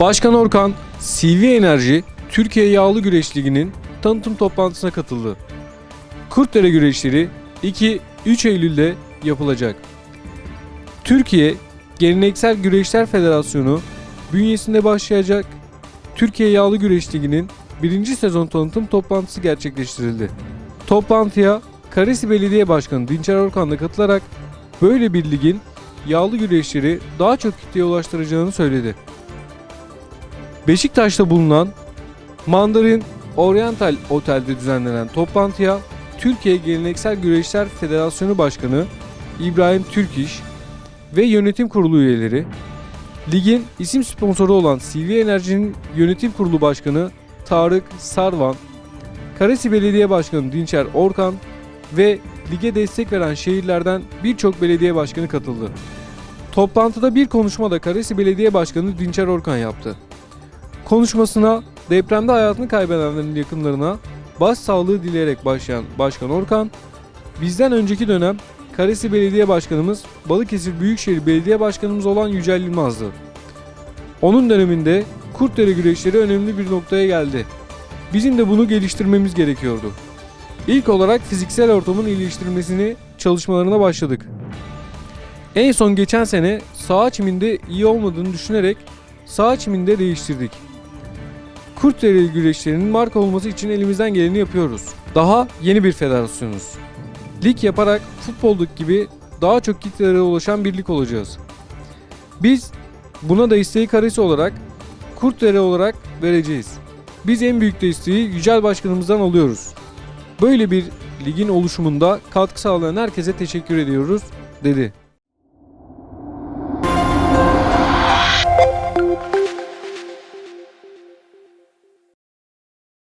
Başkan Orkan, CV Enerji Türkiye Yağlı Güreş Ligi'nin tanıtım toplantısına katıldı. Kurtdere güreşleri 2-3 Eylül'de yapılacak. Türkiye Geleneksel Güreşler Federasyonu bünyesinde başlayacak Türkiye Yağlı Güreş Ligi'nin birinci sezon tanıtım toplantısı gerçekleştirildi. Toplantıya Karesi Belediye Başkanı Dinçer Orkan da katılarak böyle bir ligin yağlı güreşleri daha çok kitleye ulaştıracağını söyledi. Beşiktaş'ta bulunan Mandarin Oriental Otel'de düzenlenen toplantıya Türkiye Geleneksel Güreşler Federasyonu Başkanı İbrahim Türkiş ve yönetim kurulu üyeleri, ligin isim sponsoru olan CV Enerji'nin yönetim kurulu başkanı Tarık Sarvan, Karesi Belediye Başkanı Dinçer Orkan ve lige destek veren şehirlerden birçok belediye başkanı katıldı. Toplantıda bir konuşma da Karesi Belediye Başkanı Dinçer Orkan yaptı. Konuşmasına depremde hayatını kaybedenlerin yakınlarına baş sağlığı dileyerek başlayan Başkan Orkan, bizden önceki dönem Karesi Belediye Başkanımız Balıkesir Büyükşehir Belediye Başkanımız olan Yücel Yılmaz'dı. Onun döneminde Kurtdere güreşleri önemli bir noktaya geldi. Bizim de bunu geliştirmemiz gerekiyordu. İlk olarak fiziksel ortamın iyileştirilmesini çalışmalarına başladık. En son geçen sene saha çiminde iyi olmadığını düşünerek saha çiminde değiştirdik. Kurtdere güreşlerinin marka olması için elimizden geleni yapıyoruz. Daha yeni bir federasyonuz. Lig yaparak futboldaki gibi daha çok kitlelere ulaşan bir lig olacağız. Biz buna da isteği karesi olarak Kurtdere olarak vereceğiz. Biz en büyük desteği Yücel Başkanımızdan alıyoruz. Böyle bir ligin oluşumunda katkı sağlayan herkese teşekkür ediyoruz dedi.